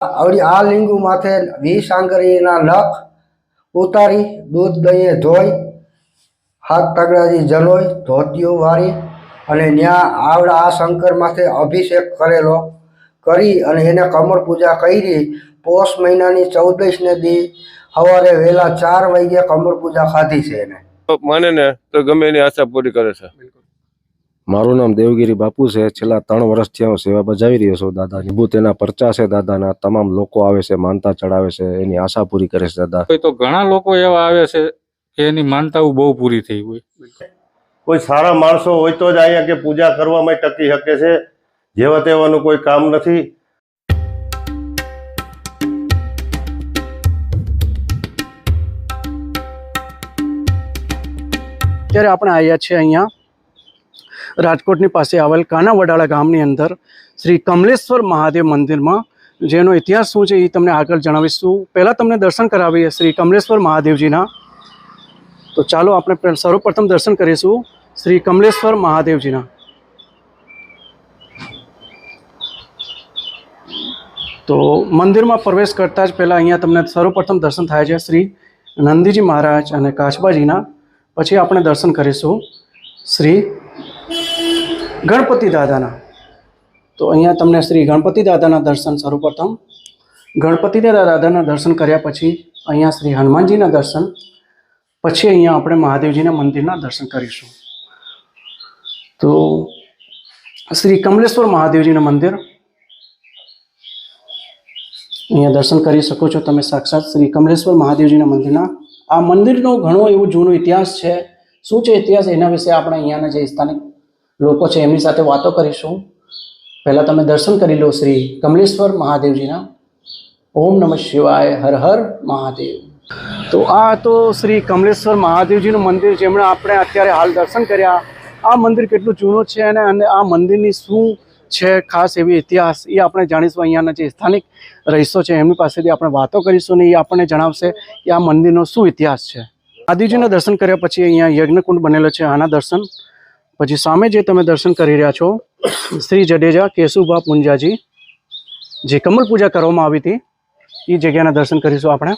આ લીંબુ માથે વીસ આંગળીના નખ ઉતારી દૂધ દઈએ ધોઈ હાથ તગડાથી જલોઈ ધોતીઓ વાળી અને ત્યાં આવડા આ શંકર માથે અભિષેક કરેલો કરી અને એને કમળ પૂજા કરી. પોષ મહિનાની ચૌદશને દી સવારે વહેલા ચાર વાગ્યે કમળ પૂજા ખાધી છે એને. માને ને તો ગમે એની આશા પૂરી કરે છે. મારું નામ દેવગીરી બાપુ છે. છેલ્લા ત્રણ વર્ષથી હું સેવા બજાવી રહ્યો છું દાદાની બહુ તેના પરચા છે દાદાના તમામ લોકો આવે છે માનતા ચડાવે છે એની આશા પૂરી કરે છે દાદા. હોય તો ઘણા લોકો એવા આવે છે કે એની માનતાઓ બહુ પૂરી થઈ હોય. કોઈ સારા માણસો હોય તો જ અહીંયા કે પૂજા કરવામાં ટકી શકે છે. જેવા તેવાનું કોઈ કામ નથી. અત્યારે આપણે આવ્યા છીએ અહીંયા. રાજકોટની પાસે આવેલ કાનાવડાળા ગામની અંદર શ્રી કમલેશ્વર મહાદેવ મંદિરમાં, જેનો ઇતિહાસ શું છે એ તમને આગળ જણાવીશું. પહેલાં તમને દર્શન કરાવીએ શ્રી કમલેશ્વર મહાદેવજીના. તો ચાલો આપણે સર્વપ્રથમ દર્શન કરીશું શ્રી કમલેશ્વર મહાદેવજીના. તો મંદિરમાં પ્રવેશ કરતાં જ પહેલાં અહીંયા તમને સર્વપ્રથમ દર્શન થાય છે શ્રી નંદીજી મહારાજ અને કાચબાજીના. પછી આપણે દર્શન કરીશું શ્રી ગણપતિ દાદાના. તો અહીંયા તમને શ્રી ગણપતિ દાદાના દર્શન સર્વપ્રથમ ગણપતિ દાદાના દર્શન કર્યા પછી અહીંયા શ્રી હનુમાનજીના દર્શન. પછી અહીંયા આપણે મહાદેવજીના મંદિરના દર્શન કરીશું. તો શ્રી કમલેશ્વર મહાદેવજીનું મંદિર. અહીંયા દર્શન કરી શકો છો તમે સાક્ષાત શ્રી કમલેશ્વર મહાદેવજીના મંદિરના. આ મંદિરનો ઘણો એવો જૂનો ઇતિહાસ છે. શું છે ઇતિહાસ? એના વિશે આપણે અહીંયાના જે સ્થાનિક લોકો છે, એમની સાથે વાતો કરીશું. પહેલાં તમે દર્શન કરી લો શ્રી કમલેશ્વર મહાદેવજીના. ઓમ નમઃ શિવાય, હર હર મહાદેવ. તો આ તો શ્રી કમલેશ્વર મહાદેવજીનું મંદિર જેમણે આપણે અત્યારે હાલ દર્શન કર્યા. આ મંદિર કેટલું જૂનું છે અને અને આ મંદિરની શું છે ખાસ એવી ઇતિહાસ એ આપણે જાણીશું. અહીંયાના જે સ્થાનિક રહીશો છે, એમની પાસેથી આપણે વાતો કરીશું ને એ આપણને જણાવશે કે આ મંદિરનો શું ઇતિહાસ છે. મહાદેવજીના દર્શન કર્યા પછી અહીંયા યજ્ઞકુંડ બનેલો છે, આના દર્શન. પછી સામે જે તમે દર્શન કરી રહ્યા છો, શ્રી જડેજા કેશુભા પુંજાજી, જે કમલ પૂજા કરવામાં આવી હતી, એ જગ્યાના દર્શન કરીશું આપણે.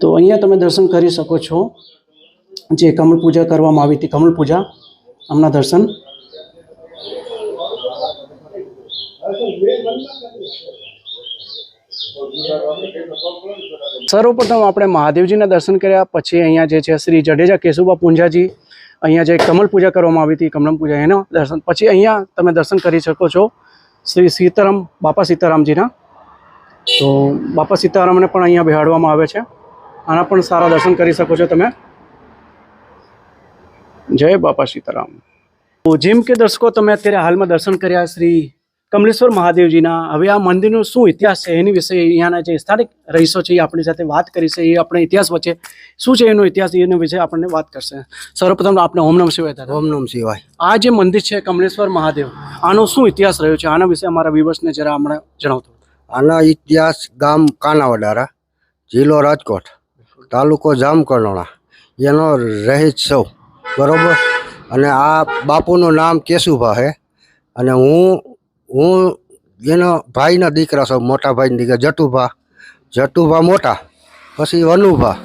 તો અહીંયા તમે દર્શન કરી શકો છો, જે કમળ પૂજા કરવામાં આવી હતી, કમળ પૂજા આમના દર્શન. સર્વપ્રથમ આપણે મહાદેવજીના દર્શન કર્યા, પછી અહીંયા જે છે શ્રી જડેજા કેશુબા પૂંજાજી, અહીંયા જે કમલ પૂજા કરવામાં આવી હતી, કમલમ પૂજા, એનો દર્શન. પછી અહીંયા તમે દર્શન કરી શકો છો શ્રી સીતારામ, બાપા સીતારામજીના. તો બાપા સીતારામને પણ અહીંયા બેહાડવામાં આવે છે. આના પણ સારા દર્શન કરી શકો છો તમે. જય બાપા સીતારામ. તો જેમ કે દર્શકો, તમે અત્યારે હાલમાં દર્શન કર્યા શ્રી કમલેશ્વર મહાદેવજીના. હવે આ મંદિરનો શું ઇતિહાસ છે એની વિશે અહીંયાના જે સ્થાનિક રહીશો છે એ આપણી સાથે વાત કરી છે. એ આપણે ઇતિહાસ વચ્ચે શું છે એનો ઇતિહાસ એના વિશે આપણને વાત કરશે. સર્વપ્રથમ આપણે ઓમ નમ શિવાય ઓમ નમ શિવાય. આ જે મંદિર છે કમલેશ્વર મહાદેવ આનો શું ઇતિહાસ રહ્યો છે? આના વિશે અમારા વિવર્સને જરા હમણાં જણાવતો આના ઇતિહાસ ગામ કાનાવડારા જિલ્લો રાજકોટ તાલુકો જામકરણોણા એનો રહીત સૌ બરોબર? અને આ બાપુનું નામ કેશુભા છે અને હું હું એનો ભાઈના દીકરા છું, મોટા ભાઈના દીકરા, જટુભા. જટુભા મોટા, પછી વનુભા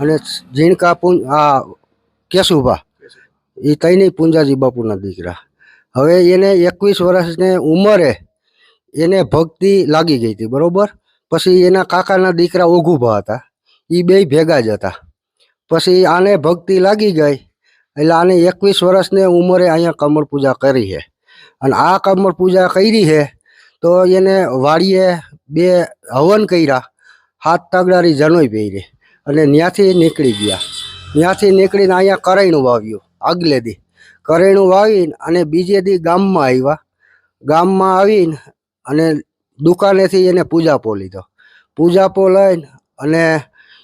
અને ઝીણકા પું આ કેશુભા. એ તઈની પુંજાજી બાપુના દીકરા. હવે એને એકવીસ વર્ષની ઉંમરે એને ભક્તિ લાગી ગઈ હતી, બરાબર? પછી એના કાકાના દીકરા ઓઘુભા હતા. એ બે ભેગા જ હતા. પછી આને ભક્તિ લાગી ગઈ, એટલે આને એકવીસ વર્ષની ઉંમરે અહીંયા કમળ પૂજા કરી છે. અને આ કમળ પૂજા કરી છે, તો એને વાડીએ બે હવન કર્યા. હાથ તગડારી જનોઈ પહેરી અને ત્યાંથી નીકળી ગયા. ત્યાંથી નીકળીને અહીંયા કરાયણું વાવ્યું, આગલે દી. કરાયણું વાવીને અને બીજે દી ગામમાં આવ્યા. ગામમાં આવીને અને દુકાનેથી એને પૂજાપો લીધો. પૂજાપો લઈને અને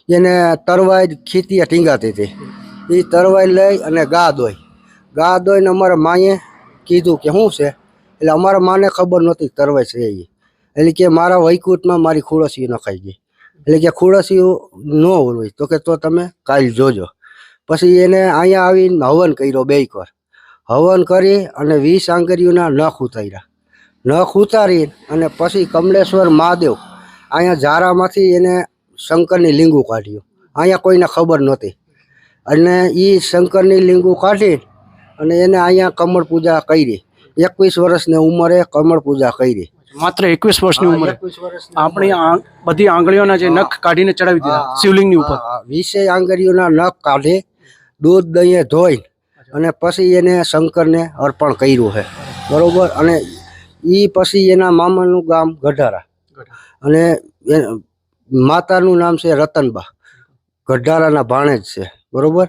એને તરવાઈ ખીતીએ ટીંગાતી હતી. એ તરવાઈ લઈ અને ગા દોઈ. ગા દોઈને અમારા માએ કીધું કે શું છે? એટલે અમારા માને ખબર નહોતી તરવે છે એ એટલે કે મારા વૈકૂટમાં મારી ખુડસી નખાઈ ગઈ. એટલે કે ખુડસીયું ન હોય તો કે તો તમે કાલ જોજો. પછી એને અહીંયા આવીને હવન કર્યો બે કર હવન કરી અને વીસ આંગરીઓના નખ ઉતાર્યા. નખ ઉતારી અને પછી કમલેશ્વર મહાદેવ અહીંયા ઝારામાંથી એને શંકરની લીંગુ કાઢ્યું. અહીંયા કોઈને ખબર નહોતી. અને એ શંકરની લીંગુ કાઢી અને એને અહીંયા કમળ પૂજા કરી. એકવીસ વર્ષની ઉંમરે કમળ પૂજા કરી. માત્ર એકવીસ વર્ષની ઉંમરે? આપણી બધી આંગળીઓના જે નખ કાઢીને ચડાવી દીધા શિવલિંગની ઉપર. વીસે આંગળીઓના નખ કાઢી દૂધ દહીંએ ધોઈ અને પછી એને શંકરને અર્પણ કર્યું છે. બરોબર? અને એ પછી એના મામાનું ગામ ગઢારા. અને માતાનું નામ છે રતનબા. ગઢારાના ભાણેજ છે. બરોબર?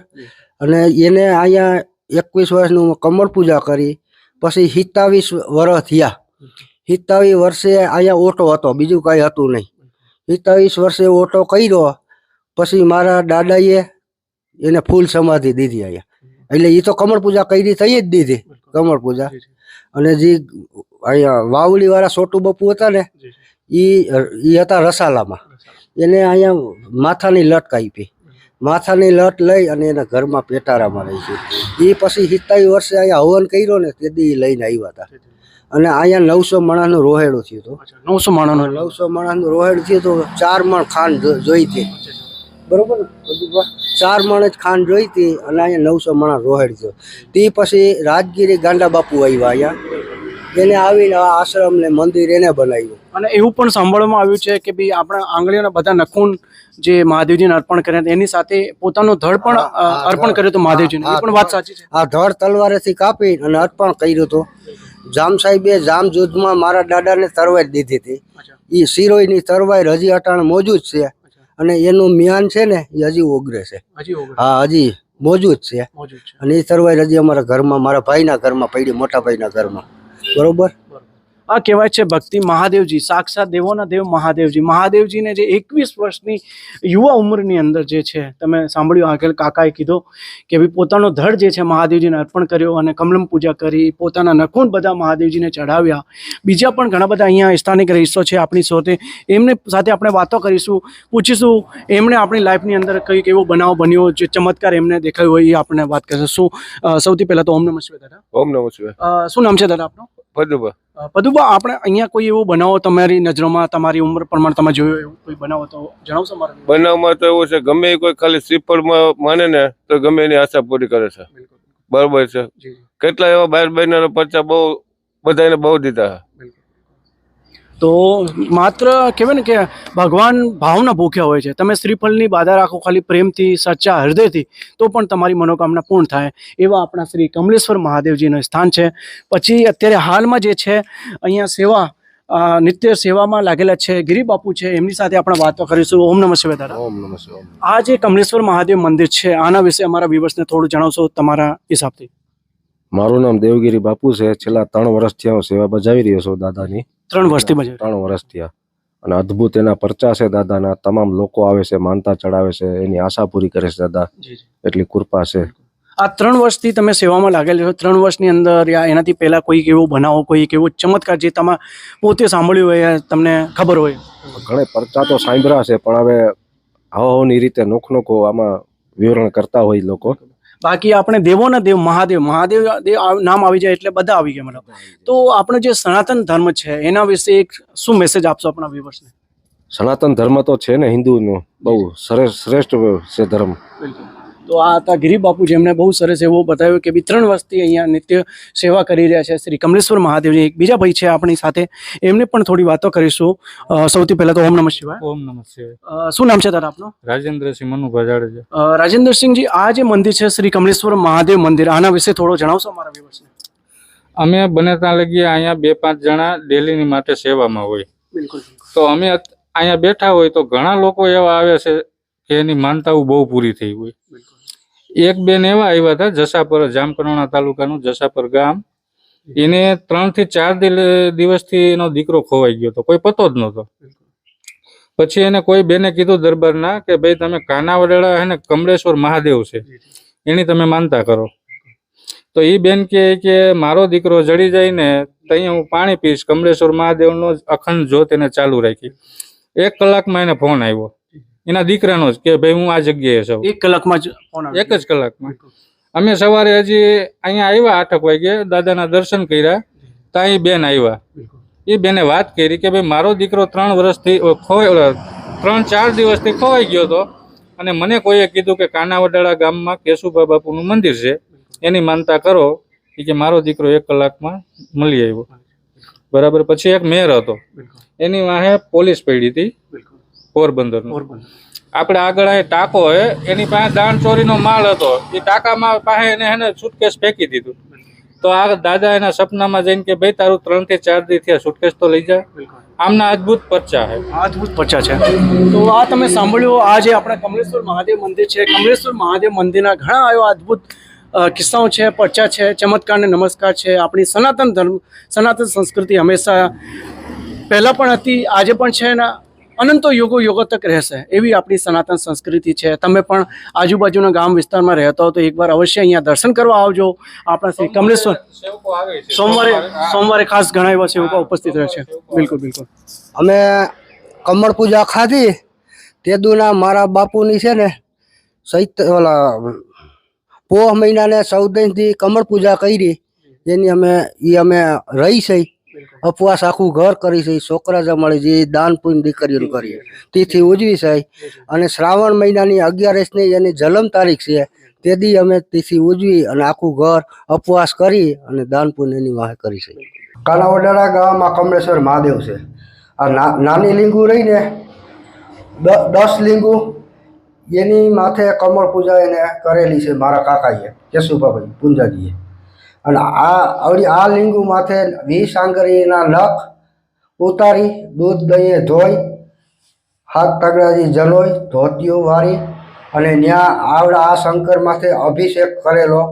અને એને અહીંયા એકવીસ વર્ષનું કમળ પૂજા કરી પછી સિત્તાવીસ વર્ષ થયા. સિત્તાવીસ વર્ષે અહીંયા ઓટો હતો બીજું કાંઈ હતું નહીં. સિત્તાવીસ વર્ષે ઓટો કર્યો પછી મારા દાદાએ એને ફૂલ સમાધિ દીધી અહીંયા. એટલે એ તો કમળ પૂજા કરી થઈ જ દીધી કમળ પૂજા. અને જે અહીંયા વાવડી વાળા છોટુ બપુ હતા ને એ એ હતા રસાલામાં. એને અહીંયા માથાની લટ કાપી. માથાની લટ લઈ અને એના ઘરમાં પેટારામાં રહી છે એ પછી સિત્તાવીસ વર્ષે અહીંયા હવન કર્યો ને તે દી લઈને આવ્યા હતા અને અહીંયા નવસો માણસનો રોહેડો થયું હતો. નવસો માણસનો નવસો માણસનું રોહેડ થયું તો ચાર માણ ખાંડ જો- હતી. બરોબર? ચાર માણસ ખાંડ જોઈ હતી અને અહીંયા નવસો માણસ રોહેડ થયો. તે પછી રાજગીરી ગાંડા બાપુ આવ્યા અહીંયા. એને આવીને આ આશ્રમ ને મંદિર એને બનાવ્યું. અને એવું પણ સાંભળવામાં આવ્યું છે કે ભાઈ આપણા આંગળીઓના બધા નખૂન જે મહાદેવજીને અર્પણ કર્યા એની સાથે પોતાનો ધડ પણ અર્પણ કર્યો હતો મહાદેવજીને. એ પણ વાત સાચી છે. આ ધડ તલવારેથી કાપી અને અર્પણ કર્યું હતું. જામ સાહેબે જામ જૂથમાં મારા દાદાને તરવાઈ દીધી હતી. એ સિરોઈની તરવાઈ હજી અટાણ મોજૂદ છે અને એનું મ્યાન છે ને એ હજી ઓગરે છે. હા હજી મોજૂદ છે. અને એ તરવાઈ હજી અમારા ઘરમાં મારા ભાઈના ઘરમાં પડી મોટા ભાઈના ઘરમાં. બરોબર? આ કહેવાય છે ભક્તિ મહાદેવજી સાક્ષાત દેવોના દેવ મહાદેવજી. મહાદેવજીને જે એકવીસ વર્ષની યુવા ઉંમરની અંદર જે છે તમે સાંભળ્યું આગળ કાકાએ કીધો કે ભાઈ પોતાનો ધડ જે છે મહાદેવજીને અર્પણ કર્યો અને કમલમ પૂજા કરી પોતાના નખુન બધા મહાદેવજીને ચઢાવ્યા. બીજા પણ ઘણા બધા અહીંયા સ્થાનિક રહીશો છે આપણી સોતે. એમને સાથે આપણે વાતો કરીશું પૂછીશું. એમણે આપણી લાઈફની અંદર કઈ એવો બનાવ બન્યો જે ચમત્કાર એમને દેખાયો હોય એ આપણે વાત કરીશું. શું સૌથી પહેલાં તો ઓમ નમઃ શિવાય દાદા. ઓમ નમઃ શિવાય. શું નામ છે દાદા આપનું? પદુભા અ, પદુબા આપણે અહીંયા કોઈ એવો બનાવો તમારી નજરોમાં તમારી ઉંમર પ્રમાણે તમે જોયો એવું કોઈ બનાવો તો જણાવશો મારે બનાવમાં તો એવું છે ગમે કોઈ ખાલી શ્રીફળમાં માને ને તો ગમે એની આશા પૂરી કરે છે. બરોબર છે. કેટલા એવા બાર બહેનો પરચા બહુ બધાને બહુ દીધા તો માત્ર કહેવાય ને કે ભગવાન ભાવના ભૂખ્યા હોય છે. તમે શ્રીફળની બાધા રાખો ખાલી પ્રેમથી સચ્ચા હૃદયથી તો પણ તમારી મનોકામના પૂર્ણ થાય. એવા આપણા શ્રી કમલેશ્વર મહાદેવજીનું સ્થાન છે. પછી અત્યારે હાલમાં જે છે અહીંયા સેવા નિત્ય સેવામાં લાગેલા છે ગિરિબાપુ છે એમની સાથે આપણે વાતો કરીશું. ઓમ નમઃ શિવાય દાદા. ઓમ નમઃ શિવાય. આ જે કમલેશ્વર મહાદેવ મંદિર છે આના વિશે અમારા વ્યુવર્સને થોડું જણાવશો તમારા હિસાબથી. મારું નામ દેવગીરી બાપુ છે. છેલ્લા ત્રણ વર્ષથી હું સેવા બજાવી રહ્યો છું દાદાની. ત્રણ વર્ષથી ત્રણ વર્ષ થયા. અને અદ્ભુત એના પરચા છે દાદાના. તમામ લોકો આવે છે માનતા ચડાવે છે એની આશા પૂરી કરે છે દાદા. એટલી કૃપા છે. આ ત્રણ વર્ષથી તમે સેવામાં લાગેલા છો. ત્રણ વર્ષની અંદર યા એનાથી પહેલા કોઈ એવો બનાવો કોઈ એવો ચમત્કાર જે તમે પોતે સાંભળ્યું હોય તમને ખબર હોય? ઘણા પરચા તો સાંભળ્યા છે પણ હવે હવાની રીતે નોખ નોખો આમાં વિવરણ કરતા હોય લોકો. બાકી આપણે દેવોના દેવ મહાદેવ મહાદેવ નામ આવી જાય એટલે બધા આવી ગયા મતલબ. તો આપણો જે સનાતન ધર્મ છે એના વિશે એક શું મેસેજ આપશો આપણા વ્યુવર્સને સનાતન ધર્મ તો છે ને હિન્દુનો બહુ સરસ શ્રેષ્ઠ છે ધર્મ. તો આ હતા ગિરિબાપુ જેમણે બહુ સરસ એવો બતાવ્યો કે બી ત્રણ વર્ષથી અહીંયા નિત્ય સેવા કરી રહ્યા છે શ્રી કમલેશ્વર મહાદેવજી. એક બીજા ભાઈ છે આપણી સાથે. એમને પણ થોડી વાતો કરીશું. સૌથી પહેલા તો ઓમ નમઃ શિવાય. ઓમ નમઃ શિવાય. શું નામ છે તારા આપનું? રાજેન્દ્રસિંહ મનુભા જાડેજા રાજેન્દ્રસિંહજી આ જે મંદિર છે શ્રી કમલેશ્વર મહાદેવ મંદિર આના વિશે થોડો જણાવશો અમારા વ્યવસ્થા અમે બને ત્યાં લગી અહીંયા બે પાંચ જણા ડેલીની માટે સેવામાં હોય. બિલકુલ તો અમે અહીંયા બેઠા હોય તો ઘણા લોકો એવા આવે છે કે એની માનતાઓ બહુ પૂરી થઈ હોય. એક બેન એવા આવ્યા હતા, જસાપર જામકરણા તાલુકાનું જસાપર ગામ. એને ત્રણથી ચાર દિવસથી એનો દીકરો ખોવાઈ ગયો હતો, કોઈ પતો જ નહોતો. પછી એને કોઈ બેને કીધું દરબારના કે ભાઈ તમે કાનાવડેડા હે કમળેશ્વર કમલેશ્વર મહાદેવ છે, એની તમે માનતા કરો. તો એ બેન કહે કે મારો દીકરો જડી જાય ને ત્યાં હું પાણી પીશ, કમળેશ્વર મહાદેવનો અખંડ જોત એને ચાલુ રાખી. એક કલાકમાં એને ફોન આવ્યો. એના દીકરાનો જ કે ભાઈ હું આ જગ્યાએ છું. એક કલાકમાં જ એક જ કલાકમાં. અમે સવારે હજી અહીંયા આવ્યા આઠક વાગે દાદાના દર્શન કર્યા ત્યાં બેન આવ્યા. એ બેને વાત કરી કે ભાઈ મારો દીકરો ત્રણ વર્ષથી અ, ખોવાઈ ત્રણ ચાર દિવસથી ખોવાઈ ગયો હતો. અને મને કોઈએ કીધું કે કાનાવડાળા ગામમાં કેશુભા બાપુનું મંદિર છે. એની માનતા કરો કે મારો દીકરો એક કલાકમાં મળી આવ્યો. બરાબર પછી એક મેયર હતો. એની વાહે પોલીસ પડી હતી. પોરબંદરનો. આપણે આગળ અહીં ટાંકો હે એની પાસે દાણ ચોરીનો માલ હતો. એ ટાંકામાં પાસે એને હેને સુટકેસ ફેંકી દીધું. તો આ દાદા એના સપનામાં જઈને કે ભાઈ તારું ત્રણથી ચાર દી થયા સુટકેસ તો લઈ જા. આમના અદ્ભુત પરચા હે. અદ્ભુત પચ્ચા છે. તો આ તમે સાંભળ્યું આ જે આપણા કમલેશ્વર મહાદેવ મંદિર છે. કમલેશ્વર મહાદેવ મંદિરના ઘણા એવા અદ્ભુત કિસ્સાઓ છે પચ્ચા છે ચમત્કારને નમસ્કાર છે. આપણી સનાતન ધર્મ સનાતન સંસ્કૃતિ હંમેશા પહેલાં પણ હતી આજે પણ છે ને અનંતો યુગો યુગો તક રહેશે એવી આપણી સનાતન સંસ્કૃતિ છે. તમે પણ આજુબાજુના ગામ વિસ્તારમાં રહેતા હો તો એકવાર અવશ્ય અહીંયા દર્શન કરવા આવજો. આપણા શ્રી કમલેશ્વર સોમવારે સોમવારે ખાસ ઘણા એવા સેવકો ઉપસ્થિત રહે છે. બિલકુલ બિલકુલ. અમે કમળ પૂજા ખાધી તે દુના મારા બાપુની છે ને સહિત ઓલા પોહ મહિનાને ચૌદથી કમળ પૂજા કરી એની અમે એ અમે રહી છે. ઉપવાસ આખું ઘર કરી છે છોકરા જમાડી છે દાન પૂન દીકરીઓને કરીએ. તેથી ઉજવી છે અને શ્રાવણ મહિનાની અગિયારસની એની જન્મ તારીખ છે તે દી અમે તેથી ઉજવી અને આખું ઘર ઉપવાસ કરી અને દાન પૂન એની વાહે કરી છે. કાલાવડાળા ગામમાં કમલેશ્વર મહાદેવ છે. આ ના- નાની લીંગુ રહીને દસ લીંગુ એની માથે કમળ પૂજા એને કરેલી છે મારા કાકાએ કેશુભાઈ પુંજાજીએ. અને આ આ લીંગુ માથે વીસ આંગળીના નખ ઉતારી, દૂધ દઈએ ધોઈ, હાથ તગડાથી જલોઈ, ધોતિયું વાળી અને ત્યાં આવડા આ શંકર માથે અભિષેક કરેલો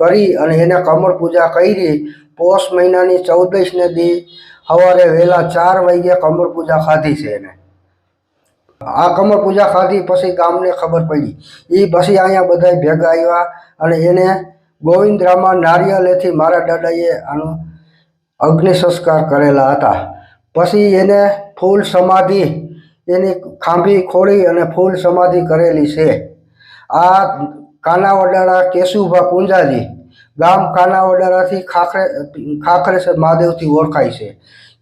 કરી અને એને કમળ પૂજા કરી. પોષ મહિનાની ચૌદસને દી સવારે વહેલા ચાર વાગ્યે કમળ પૂજા ખાધી છે એને. આ કમળ પૂજા ખાધી પછી ગામને ખબર પડી. એ પછી અહીંયા બધા ભેગા આવ્યા અને એને ગોવિંદરામા નારિયેલેથી મારા દાદાએ આનો અગ્નિ સંસ્કાર કરેલા હતા. પછી એને ફૂલ સમાધિ, એની ખાંભી ખોળી અને ફૂલ સમાધિ કરેલી છે. આ કાનાવડાળા કેશુભા પુંજાજી ગામ કાનાવડાળાથી ખાખરે ખાખરેશ્વર મહાદેવથી ઓળખાય છે.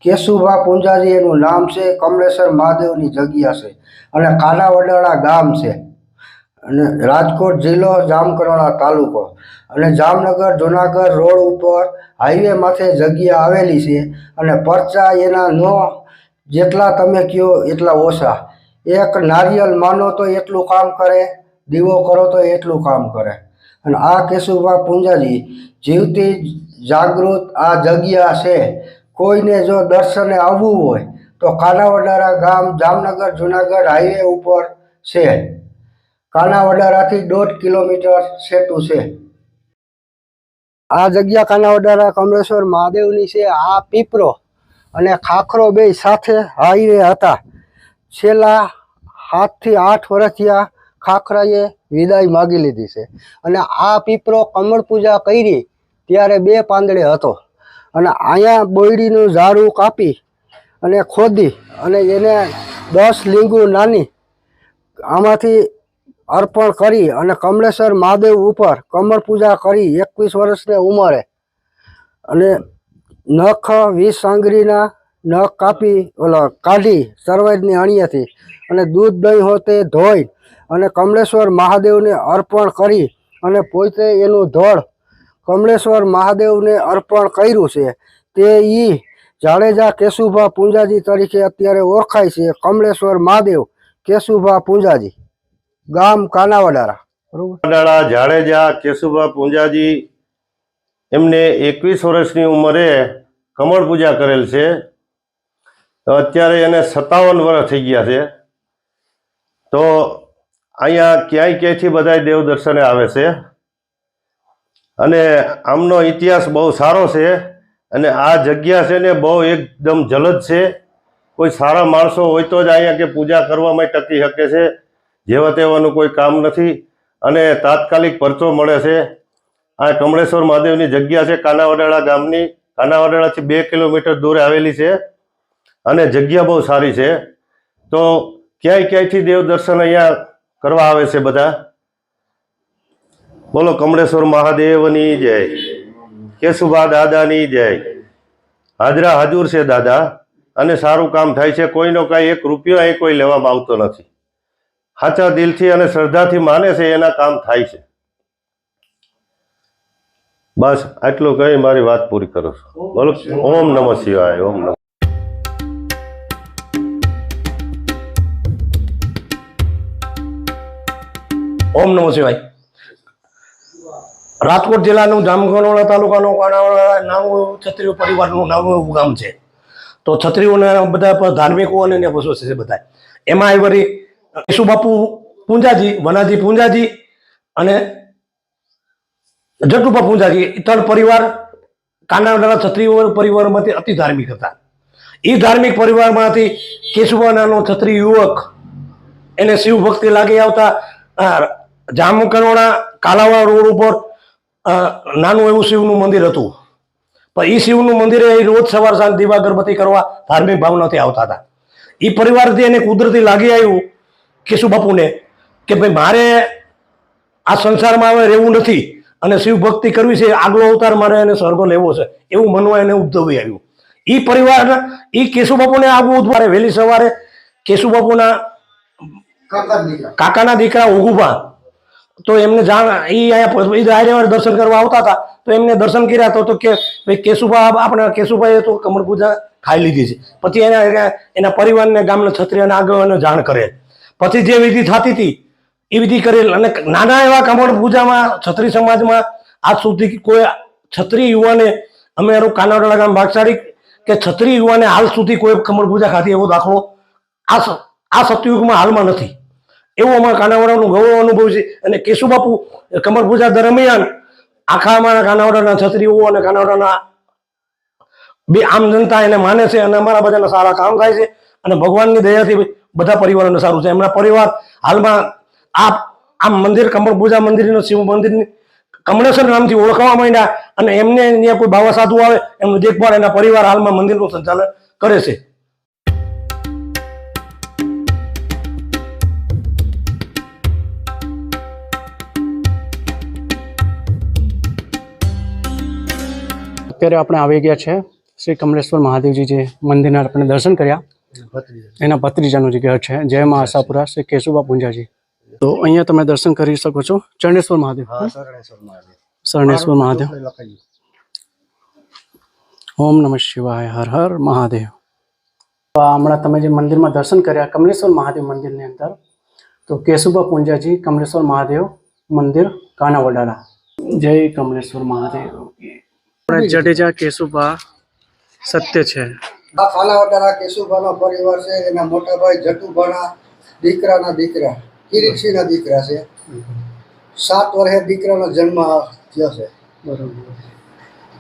કેશુભા પુંજાજી એનું નામ છે કમલેશ્વર મહાદેવની જગ્યા છે અને કાનાવડાળા ગામ છે. અને રાજકોટ જિલ્લો જામકરોણા તાલુકો. અને જામનગર, જુનાગઢ રોડ ઉપર હાઈવે માથે જગ્યા આવેલી છે અને પરચા એના નો જેટલા તમે કહો એટલા ઓછા. એક નારિયેલ માનો તો એટલું કામ કરે, દીવો કરો તો એટલું કામ કરે. અને આ કેશુભા પૂંજાજી જીવતી જાગૃત આ જગ્યા છે. કોઈને જો દર્શને આવવું હોય તો કાનાવડારા ગામ જામનગર, જુનાગઢ હાઈવે ઉપર છે. કાનાવડારાથી દોઢ કિલોમીટર સેટું છે. આ જગ્યા કાનાવડારા કમલેશ્વર મહાદેવની છે. આ પીપરો અને ખાખરો બે સાથે હાઈવે હતા. છેલ્લા સાતથી આઠ વર્ષથી આ ખાખરાએ વિદાય માગી લીધી છે. અને આ પીપરો કમળ પૂજા કરી ત્યારે બે પાંદડે હતો. અને અહીંયા બોયડીનું ઝાડું કાપી અને ખોદી અને એને દસ લીંગુ નાની આમાંથી અર્પણ કરી અને કમલેશ્વર મહાદેવ ઉપર કમળ પૂજા કરી એકવીસ વર્ષને ઉંમરે. અને નખ વીસ સાંગરીના નખ કાપી, ઓલા, કાઢી સરવાજની અણીયાથી અને દૂધ દહીં હોતે ધોઈ અને કમલેશ્વર મહાદેવને અર્પણ કરી અને પોતે એનું ધોળ કમલેશ્વર મહાદેવને અર્પણ કર્યું છે. તે ઈ જાડેજા કેશુભા પૂંજાજી તરીકે અત્યારે ઓળખાય છે. કમલેશ્વર મહાદેવ કેશુભા પૂંજાજી. ગામ કાનાવડારા. બરોબર? જાડેજા કેશુભા પૂંજાજી એમને એકવીસ વર્ષની ઉંમરે કમળ પૂજા કરેલ છે. તો અત્યારે એને સત્તાવન વર્ષ થઈ ગયા છે. તો અહીંયા ક્યાંય ક્યાંયથી બધા દેવ દર્શને આવે છે? અને આમનો ઇતિહાસ બહુ સારો છે અને આ જગ્યા છે ને બહુ એકદમ જલદ છે. કોઈ સારા માણસો હોય તો જ અહીંયા કે પૂજા કરવામાં ટકી શકે છે. જેવા તેવાનું કોઈ કામ નથી અને તાત્કાલિક પરચો મળે છે. આ કમળેશ્વર મહાદેવની જગ્યા છે કાનાવાડાળા ગામની. કાનાવડાળાથી બે કિલોમીટર દૂર આવેલી છે અને જગ્યા બહુ સારી છે. તો ક્યાંય ક્યાંયથી દેવ દર્શન અહીંયા કરવા આવે છે બધા? બોલો કમળેશ્વર મહાદેવની જય. કેશુભા દાદાની જય. હાજરા હાજુર છે દાદા અને સારું કામ થાય છે. કોઈનો કાંઈ એક રૂપિયો અહીં કોઈ લેવામાં આવતો નથી. સાચા દિલથી અને શ્રદ્ધાથી માને છે એના કામ થાય છે. બસ આટલું કહી મારી વાત પૂરી કરું છું. બોલો. ઓમ નમઃ શિવાય ઓમ નમઃ. ઓમ નમો શિવાય. રાજકોટ જિલ્લાનું જામખંડોળા તાલુકાનું કાણાવાડા નાનું છત્રીઓ પરિવારનું નાનું એવું ગામ છે. તો છત્રીઓના બધા ધાર્મિકો અને પશુ છે બધા એમાં એ વળી કેશુબાપુ પૂંજાજી, વનાજી પૂંજાજી અને જટુબા પૂંજાજી ત્રણ પરિવાર કાના ક્ષત્રિય પરિવારમાંથી અતિ ધાર્મિક હતા. એ ધાર્મિક પરિવારમાંથી કેશુબા નાનો ક્ષત્રિય યુવક, એને શિવ ભક્તિ લાગી આવતા જામકરોણા કાલાવા રોડ ઉપર નાનું એવું શિવનું મંદિર હતું. પણ એ શિવનું મંદિરે એ રોજ સવાર સાંજ દીવા અગરબત્તી કરવા ધાર્મિક ભાવનાથી આવતા હતા. એ પરિવારથી એને કુદરતી લાગી આવ્યું કેશુબાપુને કે ભાઈ મારે આ સંસારમાં હવે રહેવું નથી અને શિવ ભક્તિ કરવી છે આગલો અવતાર મારે એને સ્વર્ગો લેવો છે એવું મનમાં એને ઉદ્ભવી આવ્યું. એ પરિવાર એ કેશુબાપુને આગવું ઉદ્વારે વહેલી સવારે કેશુબાપુના કાકાના દીકરા. ઉગુભા. તો એમને જાણ એ અહીંયા એ દર્શન કરવા આવતા હતા તો એમને દર્શન કર્યા તો તો કે ભાઈ કેશુભા આપણે કેશુભાઈએ તો કમળ પૂજા ખાઈ લીધી છે. પછી એના એના- પરિવારને ગામના ક્ષત્રિયના આગળ જાણ કરે. પછી જે વિધિ થતી હતી, એ વિધિ કરેલ. અને નાના એવા કમળ પૂજામાં, છત્રી સમાજમાં, આજ સુધી કોઈ છત્રી યુવાને, અમે એનું કાનાવાડા ગામ ભાગશાળી કે છત્રી યુવાને હાલ સુધી કોઈ કમળ પૂજા ખાતી એવો દાખલો આ આ સતયુગમાં હાલમાં નથી. એવું અમારા કાનાવાડાનું ગૌરવ અનુભવ છે. અને કેશુબાપુ કમળ પૂજા દરમિયાન આખા અમારા કાનાવાડાના છત્રીઓ અને કાનાવાડાના બે આમ જનતા એને માને છે અને અમારા બધાના સારા કામ થાય છે. અને ભગવાનની દયાથી બધા પરિવારોને સારું છે. એમના પરિવાર હાલમાં આ આ મંદિર, કમળ પૂજા મંદિરનું, શિવ મંદિરની, કમળેશ્વર નામથી ઓળખવા માંડ્યા અને એમને અહીંયા કોઈ બાવા સાધુ આવે, એમનું દેખભાળ એના પરિવાર હાલમાં મંદિરનું સંચાલન કરે છે. અત્યારે આપણે આવી ગયા છે. શ્રી કમલેશ્વર મહાદેવજી જે મંદિરના આપણે દર્શન કર્યા. એના ભત્રીજાનું જગ્યા છે જય મા આશાપુરા શ્રી કેશુબા પૂંજાજી. તો અહીંયા તમે દર્શન કરી શકો છો. ચરણેશ્વર મહાદેવ. શરણેશ્વર મહાદેવ. ઓમ નમઃ શિવાય હર હર મહાદેવ. હમણાં તમે જે મંદિરમાં દર્શન કર્યા કમલેશ્વર મહાદેવ મંદિરની અંદર તો કેશુબા પૂંજાજી કમલેશ્વર મહાદેવ મંદિર કાનાવડાલા જય કમલેશ્વર મહાદેવ. આપણે જડેજા કેશુબા સત્ય છે. આ ખાનાવટાના કેશુભાનો પરિવાર છે, એના મોટા ભાઈ જટુભાના દીકરાના દીકરા, કિરીટસિંહના દીકરા છે. સાત વર્ષે દીકરાનો જન્મ થયો છે.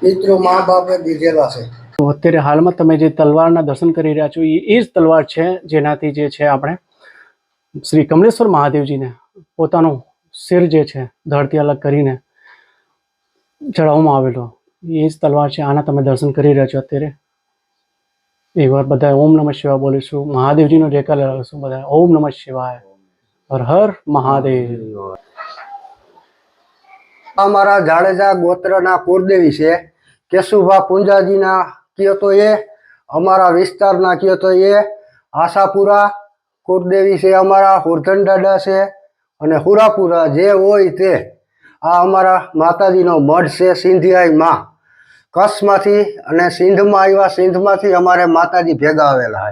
મિત્રો મા બાપે દીધેલા છે. અત્યારે હાલમાં તમે જે તલવારના દર્શન કરી રહ્યા છો એ જ તલવાર છે, જેનાથી જે છે આપણે શ્રી કમલેશ્વર મહાદેવજીને પોતાનું શિર જે છે, ધરતી અલગ કરીને ચડાવવામાં આવેલો. એ જ તલવાર છે, આના તમે દર્શન કરી રહ્યા છો અત્યારે. એકવાર બધા ઓમ નમઃ શિવાય બોલીશું મહાદેવજીનો જયકાર લગાવીશું બધા ઓમ નમઃ શિવાય. હર હર મહાદેવ. અમારા જાડેજા ગોત્રના કુળદેવી છે. કેશુભા પુંજાજીના કયો તો એ, અમારા વિસ્તારના કયો તો એ, આશાપુરા કુળદેવી છે અમારા, હુરધન દાદા છે અને હુરાપુરા જે હોય તે. આ અમારા માતાજીનો મઢ છે સિંધિયાઈ માં કચ્છમાંથી અને સિંધમાં આવ્યા સિંધમાંથી અમારે માતાજી ભેગા આવેલા